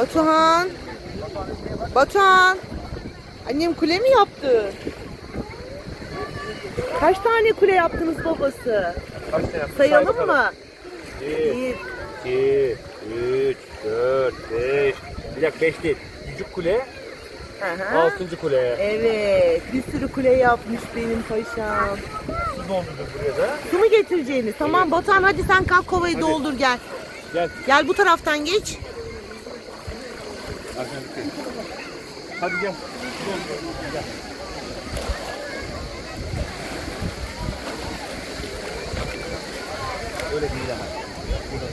Batuhan. Batuhan. Annem kule mi yaptı? Kaç tane kule yaptınız babası? Kaç tane yaptın? Say Sayalım mı? 1, Bir. 2, 3, 4, 5. Bir dakika 5 değil. Küçük kule, Aha. 6. kule. Evet, bir sürü kule yapmış benim paşam. Su doldurduk buraya da. Su mu getireceğiniz? Tamam Batuhan hadi sen kalk kovayı Hadi. doldur gel. Gel. Gel bu taraftan geç. Hadi gel. Gel. Öyle değil ama. Burada.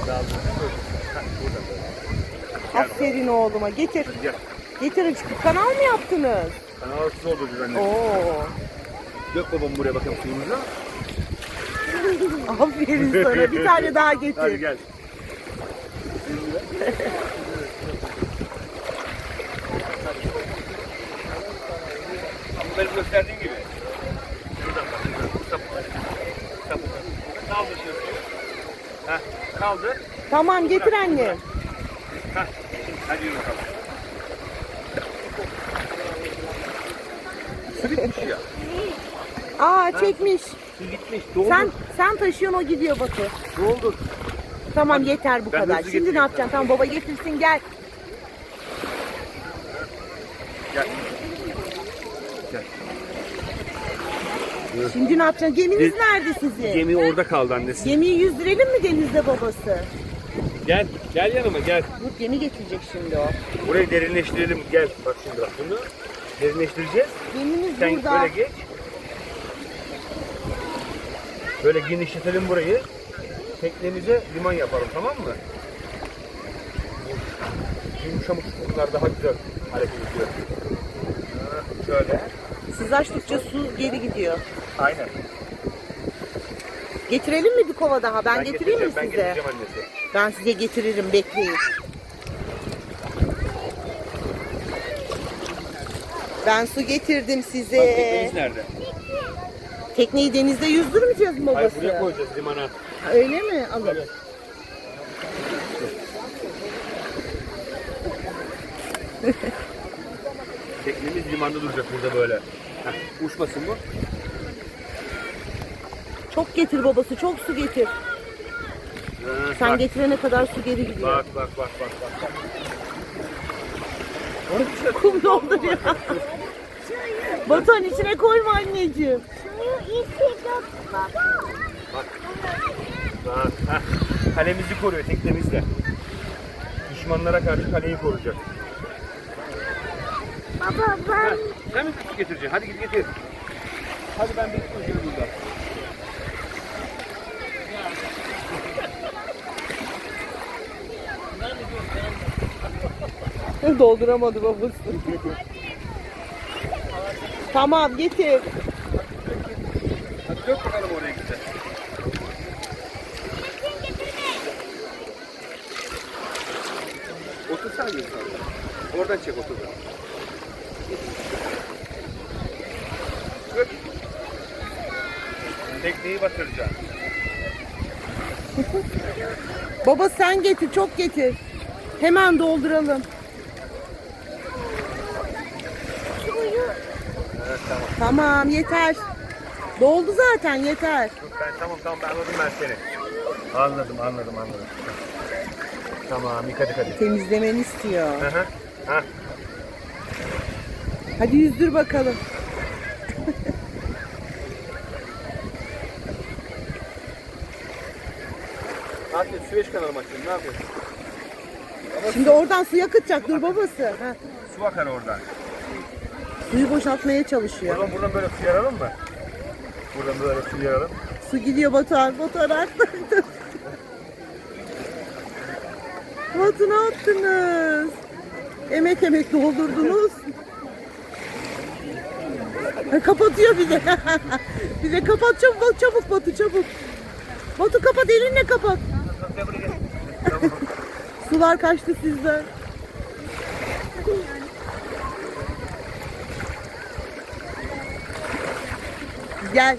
Burada. Ha, burada böyle. Aferin oğluma getir. Gel. Getirin kanal mı yaptınız? Kanal su dolduracağız anne. Oo. Dök babam buraya bakayım suyumuzu. Aferin sana. Bir tane daha getir. Hadi gel. Benim gösterdiğim gibi. Şuradan bak. şuradan. Sapık. Sapık. Kaldır şöyle. Heh, kaldır. Tamam getir annem. Heh. Hadi yürü bakalım. Su bitmiş ya. Aa çekmiş. Su gitmiş. Doldur. Sen sen taşıyorsun o gidiyor Batu. Doldur. Tamam yeter bu Ben kadar. hızlı Şimdi ne getireyim. yapacaksın? Tamam baba getirsin. Gel. Gel. Şimdi ne yapacaksın? Geminiz Ge- nerede sizin? Gemi orada kaldı annesi. Gemiyi yüzdürelim mi denizde babası? Gel. Gel yanıma gel. Bu gemi getirecek şimdi o. Burayı derinleştirelim. Gel. Bak şimdi bak bunu. Derinleştireceğiz. Gemimiz Sen burada. böyle geç. Böyle genişletelim burayı. Teknemize liman yapalım tamam mı? Yumuşamık bunlar daha güzel hareket ediyor. Ha, Şöyle. Siz açtıkça su geri gidiyor. Aynen. Getirelim mi bir kova daha? Ben, getireyim mi Ben size? getireceğim annesi. Ben size getiririm bekleyin. Ben su getirdim Bak size. teknemiz nerede? Tekneyi denizde yüzdürmeyeceğiz mi Hayır babası? buraya koyacağız limana. Öyle mi? Alın. Teknemiz limanda duracak burada böyle. Heh, uçmasın bu. Çok getir babası, çok su getir. Ha, Sen bak, getirene kadar su geri gidiyor. bak bak bak bak bak. Kum dolduruyor. Batuhan içine koyma anneciğim. Bak. Bak. Heh. Kalemizi koruyor teknemizle. Düşmanlara karşı kaleyi koruyacak. Baba ben Ha, sen mi küçük getireceksin? Hadi git getir. Hadi ben bekliyorum burada. Dolduramadı babası. tamam getir. Hadi dök bakalım oraya gir sen. Oradan çek otur. Dök. Tekneyi batıracağım. Baba sen getir, çok getir. Hemen dolduralım. Evet tamam. Yeter. Doldu zaten yeter. Dur ben tamam tamam ben anladım ben seni. Anladım anladım anladım. Tamam yıkadık hadi. Temizlemeni istiyor. Hı hı. Ha. Hadi yüzdür bakalım. Ne yapıyorsun? Süveyş kanalı mı açıyorsun? Ne yapıyorsun? Şimdi oradan su yakıtacak dur babası. Ha, Su akar oradan. Suyu boşaltmaya çalışıyor. Buradan, buradan böyle su yaralım mı? Buradan böyle su yaralım. Su gidiyor. Batuhan atladı. Batu ne yaptınız? Emek emek doldurdunuz. Kapatıyor bir de. bir de kapat çabuk çabuk Batu çabuk. Batu kapat elinle kapat. Sular kaçtı sizden. Gel.